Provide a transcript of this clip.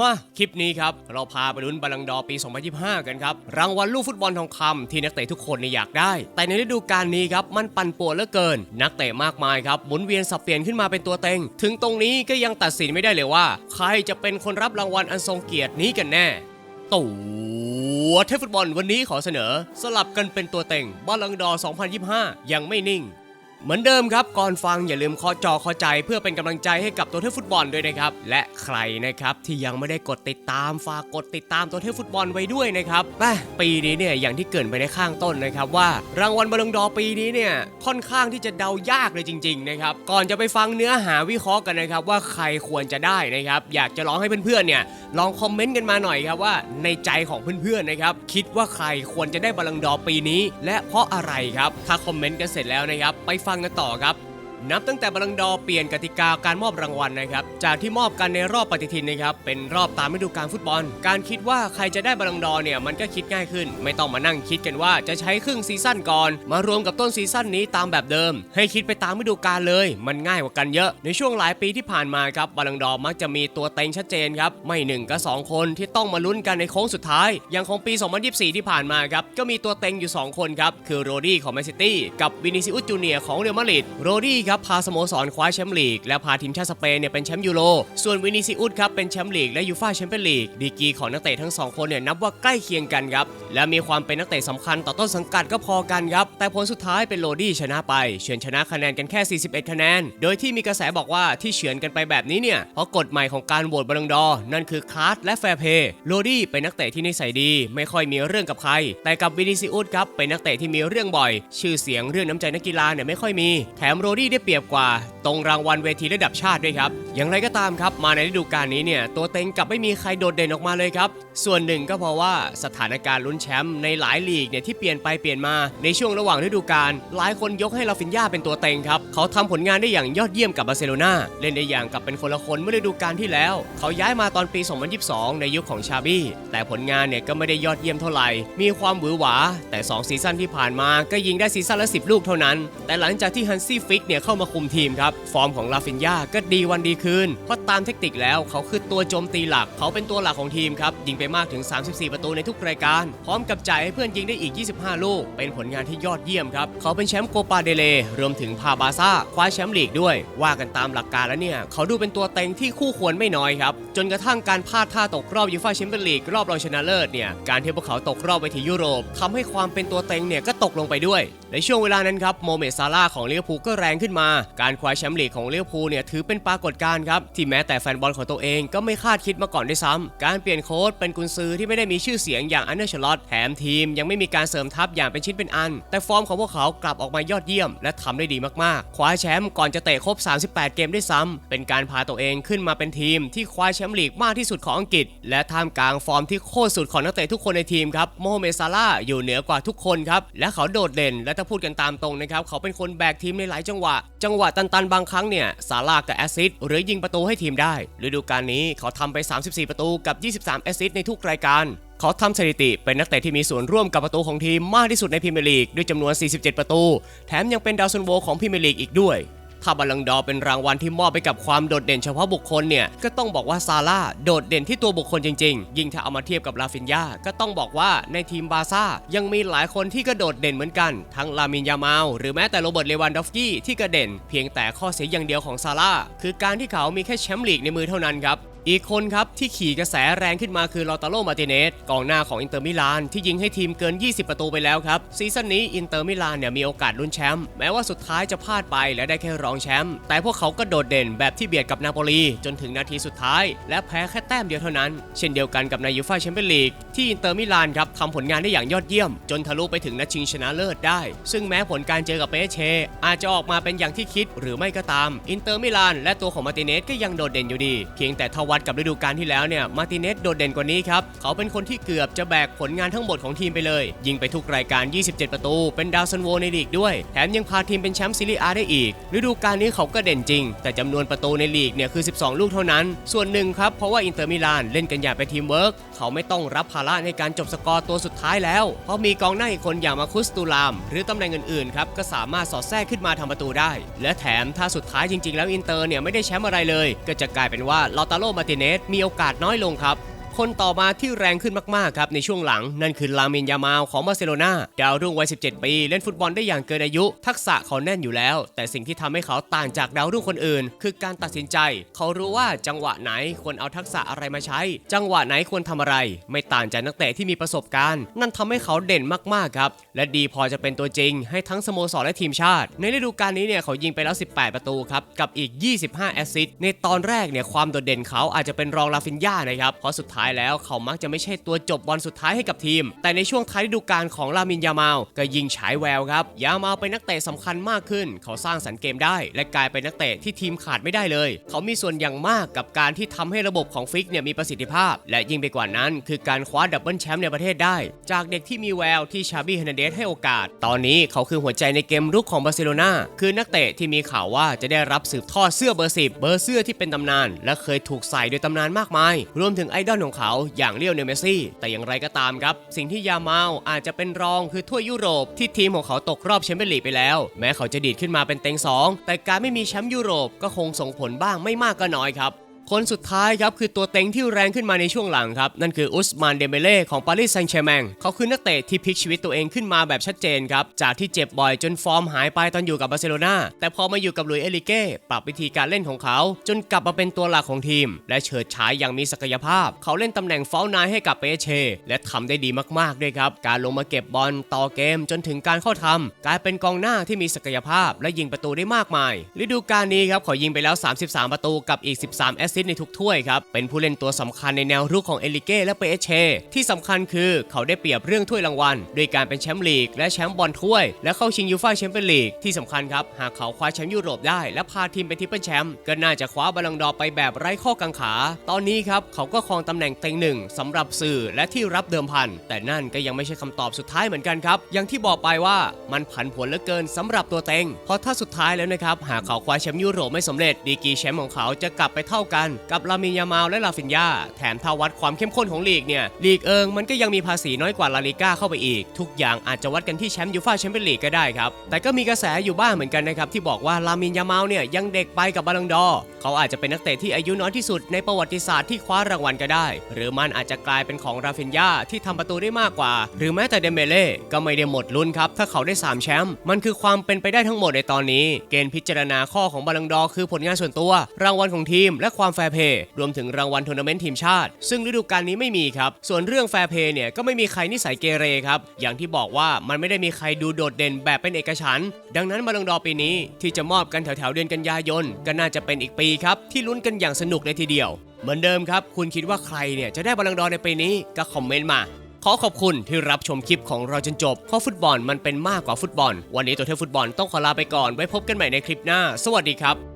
มาคลิปนี้ครับ เราพาไปลุ้นบอลลังดอร์ปี 2025 กันครับ รางวัลลูกฟุตบอลทองคำที่นักเตะทุกคนเนี่ยอยากได้ แต่ในฤดูกาลนี้ครับ มันปั่นป่วนเหลือเกิน นักเตะมากมายครับหมุนเวียนสับเปลี่ยนขึ้นมาเป็นตัวเต็ง ถึงตรงนี้ก็ยังตัดสินไม่ได้เลยว่า ใครจะเป็นคนรับรางวัลอันทรงเกียรตินี้กันแน่ตัวเทพฟุตบอลวันนี้ขอเสนอ สลับกันเป็นตัวเต็งบอลลังดอร์2025 ยังไม่นิ่ง เหมือนเดิมครับก่อนฟังอย่าลืมเคาะจอเคาะใจเพื่อเป็นกำลังใจให้กับตัวเทพฟุตบอลด้วยนะครับ และใครนะครับที่ยังไม่ได้กดติดตามฝากกดติดตามตัวเทพฟุตบอลไว้ด้วยนะครับแม่ปีนี้เนี่ยอย่างที่เกรินไปในข้างต้นนะครับว่ารางวัลบอลลงดอร์ปีนี้เนี่ยค่อนข้างที่จะเดายากเลยจริงๆนะครับก่อนจะไปฟังเนื้อหาวิเคราะห์กันนะครับว่าใครควรจะได้นะครับอยากจะร้องให้เพื่อนๆเนี่ยลองคอมเมนต์กันมาหน่อยครับว่าในใจของเพื่อนๆนะครับคิดว่าใครควรจะได้บอลลังก์ดอร์ปีนี้ และเพราะอะไรครับถ้าคอมเมนต์กันเสร็จแล้วนะครับไปฟังกันต่อครับ นับตั้งแต่บอลลังดอร์เปลี่ยนกติกาการมอบรางวัลนะครับ จากที่มอบกันในรอบปฏิทินนะครับ เป็นรอบตามฤดูกาลฟุตบอล การคิดว่าใครจะได้บอลลังดอร์เนี่ยมันก็คิดง่ายขึ้น ไม่ต้องมานั่งคิดกันว่าจะใช้ครึ่งซีซั่นก่อน มารวมกับต้นซีซั่นนี้ตามแบบเดิม ให้คิดไปตามฤดูกาลเลย มันง่ายกว่ากันเยอะ ในช่วงหลายปีที่ผ่านมาครับบอลลังดอร์มักจะมีตัวเต็งชัดเจนครับ ไม่หนึ่งก็สองคนที่ต้องมาลุ้นกันในโค้งสุดท้าย อย่างของปี 2024 ที่ผ่านมาครับก็มีตัวเต็งอยู่ 2 คนครับคือโรดี้ของแมนซิตี้กับวินิซิอุสจูเนียของเรอัลมาดริดโรดี้ครับพาสโมสรคว้าแชมป์ลีก และพาทีมชาติสเปนเนี่ยเป็นแชมป์ยูโร ส่วนวินิซิอุสครับเป็นแชมป์ลีกและยูฟ่าแชมเปี้ยนลีก ดีกรีของนักเตะทั้งสองคนเนี่ยนับว่าใกล้เคียงกันครับ และมีความเป็นนักเตะสำคัญต่อต้นสังกัดก็พอกันครับ แต่ผลสุดท้ายเป็นโรดี้ชนะไป เฉือนชนะคะแนนกันแค่ 41 คะแนน โดยที่มีกระแสบอกว่าที่เฉือนกันไปแบบนี้เนี่ย เพราะกฎใหม่ของการโหวตบอลลังดอร์นั่นคือคลาสและแฟร์เพย์โรดี้เป็นนักเตะที่นิสัยดี ไม่ค่อยมีเรื่องกับใคร แต่กับวินิซิอุสครับเป็นนักเตะที่มีเรื่องบ่อย ชื่อเสียงเรื่องน้ำใจนักกีฬาเนี่ยไม่ค่อยมี แถมโรดี้ได้เปรียบกว่า ตรงรางวัลเวทีระดับชาติด้วยครับ อย่างไรก็ตามครับมาในฤดูกาลนี้เนี่ยตัวเต็งกลับไม่มีใครโดดเด่นออกมาเลยครับ ส่วนหนึ่งก็เพราะว่าสถานการณ์ลุ้นแชมป์ในหลายลีกเนี่ยที่เปลี่ยนไปเปลี่ยนมาในช่วงระหว่างฤดูกาลหลายคนยกให้ลาฟินยาเป็นตัวเต็งครับเขาทำผลงานได้อย่างยอดเยี่ยมกับบาร์เซโลนาเล่นได้อย่างกับเป็นคนละคนเมื่อฤดูกาลที่แล้ว เขาย้ายมาตอนปี 2022 ในยุคของชาบี้แต่ผลงานเนี่ยก็ไม่ได้ยอดเยี่ยมเท่าไหร่ มีความหวือหวา แต่ 2 ซีซั่นที่ผ่านมาก็ยิงได้ซีซั่นละ 10 ลูกเท่านั้น แต่หลังจากที่ฮันซี่ฟิกเนี่ยเข้ามาคุมทีมครับ ฟอร์มของลาฟินยาก็ดีวันดีคืน เพราะตามเทคนิคแล้วเขาคือตัวโจมตีหลัก เขาเป็นตัวหลักของทีมครับ ยิงไปมากถึง 34 ประตูในทุกรายการ พร้อมกับจ่ายให้เพื่อนยิงได้อีก 25 ลูก เป็นผลงานที่ยอดเยี่ยมครับ เขาเป็นแชมป์โกปาเดเล รวมถึงพาบาซ่าคว้าแชมป์ลีกด้วย ว่ากันตามหลักการแล้วเนี่ย เขาดูเป็นตัวเต็งที่คู่ควรไม่น้อยครับ จนกระทั่งการพลาดท่าตกรอบยูฟ่าแชมเปี้ยนลีกรอบรองชนะเลิศเนี่ย การที่พวกเขาตกรอบไปที่ยุโรปทำให้ความเป็นตัวเต็งเนี่ยก็ตกลงไปด้วย ในช่วงเวลานั้นครับโมเมซาร่าของลิเวอร์พูลก็แรงขึ้นมาการคว้าแชมป์ลีกของเลิเวพูเนี่ยถือเป็นปรากฏการณ์ครับ ที่แม้แต่แฟนบอลของตัวเองก็ไม่คาดคิดมาก่อนด้วยซ้ำการเปลี่ยนโค้ชเป็นกุนซือที่ไม่ได้มีชื่อเสียงอย่างอันเดอร์ชลอตแถมทีมยังไม่มีการเสริมทัพอย่างเป็นชิ้นเป็นอัน แต่ฟอร์มของพวกเขากลับออกมายอดเยี่ยม และทำได้ดีมากๆ คว้าแชมป์ก่อนจะเตะครบ 38 เกมด้วยซ้ำเป็นการพาตัวเองขึ้นมาเป็นทีม ที่คว้าแชมป์ลีกมากที่สุดของอังกฤษ และท่ามกลางฟอร์มที่โคตรสุดของนักเตะทุกคนในทีมครับโมฮัมเมดซาร่าอยู่เหนือกว่าทุกคนครับและเขาโดดเด่นและถ้าพูดกันตามตรงนะครับเขาเป็นคนแบกทีมในหลายจังหวะจังหวะตันๆ บางครั้งเนี่ยซาลากับแอซิดหรือยิงประตูให้ทีมได้ฤดูกาลนี้เขาทำไป 34 ประตูกับ 23 แอซิดในทุกรายการ เขาทำสถิติเป็นนักเตะที่มีส่วนร่วมกับประตูของทีมมากที่สุดในพรีเมียร์ลีกด้วยจำนวน 47 ประตู แถมยังเป็นดาวซันโวของพรีเมียร์ลีกอีกด้วย ถ้าบอลลังดอเป็นรางวัลที่มอบไปกับความโดดเด่นเฉพาะบุคคลเนี่ย ก็ต้องบอกว่าซาร่าโดดเด่นที่ตัวบุคคลจริง ๆ ยิ่งถ้าเอามาเทียบกับลาฟินยาก็ต้องบอกว่าในทีมบาซ่ายังมีหลายคนที่ก็โดดเด่นเหมือนกัน ทั้งลามินยามาลหรือแม้แต่โรเบิร์ตเลวันดอฟกี้ที่กระเด่น เพียงแต่ข้อเสียอย่างเดียวของซาร่าคือการที่เขามีแค่แชมป์ลีกในมือเท่านั้นครับ อีกคนครับที่ขี่กระแสแรงขึ้นมาคือลอตาโลมาติเนสกองหน้าของอินเตอร์มิลานที่ยิงให้ทีมเกิน 20 ประตูไปแล้วครับ ซีซั่นนี้อินเตอร์มิลานเนี่ยมีโอกาสลุ้นแชมป์แม้ว่าสุดท้ายจะพลาดไปและได้แค่รองแชมป์แต่พวกเขาก็โดดเด่นแบบที่เบียดกับนาโปลีจนถึงนาทีสุดท้าย และแพ้แค่แต้มเดียวเท่านั้น เช่นเดียวกันกับในยูฟ่าแชมเปี้ยนลีกที่อินเตอร์มิลานครับทำผลงานได้อย่างยอดเยี่ยม จนทะลุไปถึงนัดชิงชนะเลิศได้ ซึ่งแม้ผลการเจอกับเปเชอาจจะออกมาเป็นอย่างที่คิดหรือไม่ก็ตาม อินเตอร์มิลานและตัวของมาติเนสก็ยังโดดเด่นอยู่ดี เพียงแต่ทวดกับฤดูกาลที่แล้วเนี่ยมาติเนสโดดเด่นกว่านี้ครับ เขาเป็นคนที่เกือบจะแบกผลงานทั้งหมดของทีมไปเลย ยิงไปทุกรายการ 27 ประตู เป็นดาวซันโวในลีกด้วย แถมยังพาทีมเป็นแชมป์ซีรีอาได้อีก ฤดูกาลนี้เขาก็เด่นจริง แต่จำนวนประตูในลีกเนี่ยคือ 12 ลูกเท่านั้น ส่วนหนึ่งครับเพราะว่าอินเตอร์มิลานเล่นกันอย่างเป็นทีมเวิร์กเขาไม่ต้องรับภาระในการจบสกอร์ตัวสุดท้ายแล้ว เพราะมีกองหน้าอีกคนอย่างมาคุสตูลาม หรือตำแหน่งอื่นๆครับก็สามารถสอดแทรกขึ้นมาทำประตูได้ และแถมถ้าสุดท้ายจริง ๆ แล้วอินเตอร์เนี่ยไม่ได้แชมป์อะไรเลย ก็จะกลายเป็นว่าลอตาโลมามาร์ติเนสมีโอกาสน้อยลงครับ คนต่อมาที่แรงขึ้นมากๆครับในช่วงหลัง นั่นคือลามินยามาลของบาร์เซโลนาดาวรุ่งวัย 17 ปี เล่นฟุตบอลได้อย่างเกินอายุ ทักษะเขาแน่นอยู่แล้ว แต่สิ่งที่ทำให้เขาต่างจากดาวรุ่งคนอื่น คือการตัดสินใจ เขารู้ว่าจังหวะไหนควรเอาทักษะอะไรมาใช้ จังหวะไหนควรทำอะไร ไม่ต่างจากนักเตะที่มีประสบการณ์ นั่นทำให้เขาเด่นมากๆครับและดีพอจะเป็นตัวจริง ให้ทั้งสโมสรและทีมชาติ ในฤดูกาลนี้เนี่ยเขายิงไปแล้ว 18 ประตูครับกับอีก 25 แอสซิสต์ในตอนแรกเนี่ยความโดดเด่นเขาอาจจะเป็นรองลาฟินยานะครับเพราะสุดท้ายแล้วเขามักจะไม่ใช่ตัวจบบอลสุดท้ายให้กับทีม แต่ในช่วงท้ายฤดูกาลของลามินยามาลก็ยิงฉายแววครับ ยามาลเป็นนักเตะสำคัญมากขึ้น เขาสร้างสรรค์เกมได้ และกลายเป็นนักเตะที่ทีมขาดไม่ได้เลย เขามีส่วนอย่างมากกับการที่ทำให้ระบบของฟิกเนี่ยมีประสิทธิภาพ และยิ่งไปกว่านั้น คือการคว้าดับเบิลแชมป์ในประเทศได้ จากเด็กที่มีแววที่ชาบี้เฮนเดสให้โอกาส ตอนนี้เขาคือหัวใจในเกมรุกของบาร์เซโลนาคือนักเตะที่มีข่าวว่าจะได้รับสืบทอดเสื้อเบอร์สิบเบอร์เสื้อที่เป็นตำนาน และเคยถูกใส่โดยตำนานมากมาย รวมถึงไอดอลของเขาอย่างเลี้ยวเนเมซี่ แต่อย่างไรก็ตามครับ สิ่งที่ยามาลอาจจะเป็นรองคือถ้วยยุโรปที่ทีมของเขาตกรอบแชมเปี้ยนลีกไปแล้ว แม้เขาจะดีดขึ้นมาเป็นเต็ง2 แต่การไม่มีแชมป์ยุโรปก็คงส่งผลบ้างไม่มากก็น้อยครับ คนสุดท้ายครับคือตัวเต็งที่แรงขึ้นมาในช่วงหลังครับ นั่นคืออุสมานเดเบเล่ของปารีสแซงต์แชร์แมงเขาคือนักเตะที่พลิกชีวิตตัวเองขึ้นมาแบบชัดเจนครับ จากที่เจ็บบ่อยจนฟอร์มหายไปตอนอยู่กับบาร์เซโลนาแต่พอมาอยู่กับลุยเอลิเก้ปรับวิธีการเล่นของเขา จนกลับมาเป็นตัวหลักของทีม และเฉิดฉายอย่างมีศักยภาพ เขาเล่นตำแหน่งเฝ้านายให้กับเปเช และทำได้ดีมากๆด้วยครับการลงมาเก็บบอลต่อเกมจนถึงการเข้าทำกลายเป็นกองหน้าที่มีศักยภาพ และยิงประตูได้มากมายฤดูกาลนี้ครับเขายิงไปแล้ว 33 ประตูกับอีก 13 แอสซิสต์ในทุกถ้วยครับ เป็นผู้เล่นตัวสำคัญในแนวรุกของเอลิเก้และเปเอเช ที่สำคัญคือเขาได้เปรียบเรื่องถ้วยรางวัลด้วยการเป็นแชมป์ลีกและแชมป์บอลถ้วย และเข้าชิงยูฟ่าแชมเปี้ยนลีกที่สำคัญครับ หากเขาคว้าแชมป์ยุโรปได้ และพาทีมไปทิปเปิลแชมป์ก็น่าจะคว้าบอลลงดอไปแบบไร้ข้อกังขา ตอนนี้ครับเขาก็ครองตำแหน่งเต็งหนึ่งสำหรับสื่อและที่รับเดิมพันแต่นั่นก็ยังไม่ใช่คำตอบสุดท้ายเหมือนกันครับอย่างที่บอกไปว่ามันผันผวนเหลือเกินสำหรับตัวเต็งเพราะถ้าสุดท้ายแล้วนะครับหากเขาคว้าแชมป์ยุโรปไม่สำเร็จดีกีแชมป์ของเขาจะกลับไปเท่ากันกับลามินยามาลและลาฟินยาแถมถ้าวัดความเข้มข้นของลีกเนี่ยลีกเอิงมันก็ยังมีภาษีน้อยกว่าลาลิก้าเข้าไปอีก ทุกอย่างอาจจะวัดกันที่แชมป์ยูฟ่าแชมเปี้ยนลีกก็ได้ครับแต่ก็มีกระแสอยู่บ้างเหมือนกันนะครับที่บอกว่าลามินยามาลเนี่ยยังเด็กไปกับบาลังดอร์เขาอาจจะเป็นนักเตะที่อายุน้อยที่สุดในประวัติศาสตร์ที่คว้ารางวัลก็ได้ หรือมันอาจจะกลายเป็นของราฟินยาที่ทำประตูได้มากกว่า หรือแม้แต่เดมเบเล่ก็ไม่ได้หมดลุ้นครับถ้าเขาได้สามแชมป์มันคือความเป็นไปได้ทั้งหมดในตอนนี้ เกณฑ์พิจารณาข้อของบาลังดอคือผลงานส่วนตัว รางวัลของทีม และความแฟร์เพย์รวมถึงรางวัลทัวร์นาเมนต์ทีมชาติ ซึ่งฤดูกาลนี้ไม่มีครับ ส่วนเรื่องแฟร์เพย์เนี่ยก็ไม่มีใครนิสัยเกเรครับ อย่างที่บอกว่ามันไม่ได้มีใครดูโดดเด่นแบบเป็นเอกฉันดังนั้นบาลังดอปีนี้ที่จะมอบกันแถวๆเดือนกันยายนก็น่าจะเป็นอีกปีครับที่ลุ้นกันอย่างสนุกเลยทีเดียว เหมือนเดิมครับ คุณคิดว่าใครเนี่ยจะได้บาลังดอในปีนี้ก็คอมเมนต์มาขอขอบคุณที่รับชมคลิปของเราจนจบ เพราะฟุตบอลมันเป็นมากกว่าฟุตบอล วันนี้ตัวเทพฟุตบอลต้องขอลาไปก่อน ไว้พบกันใหม่ในคลิปหน้า สวัสดีครับ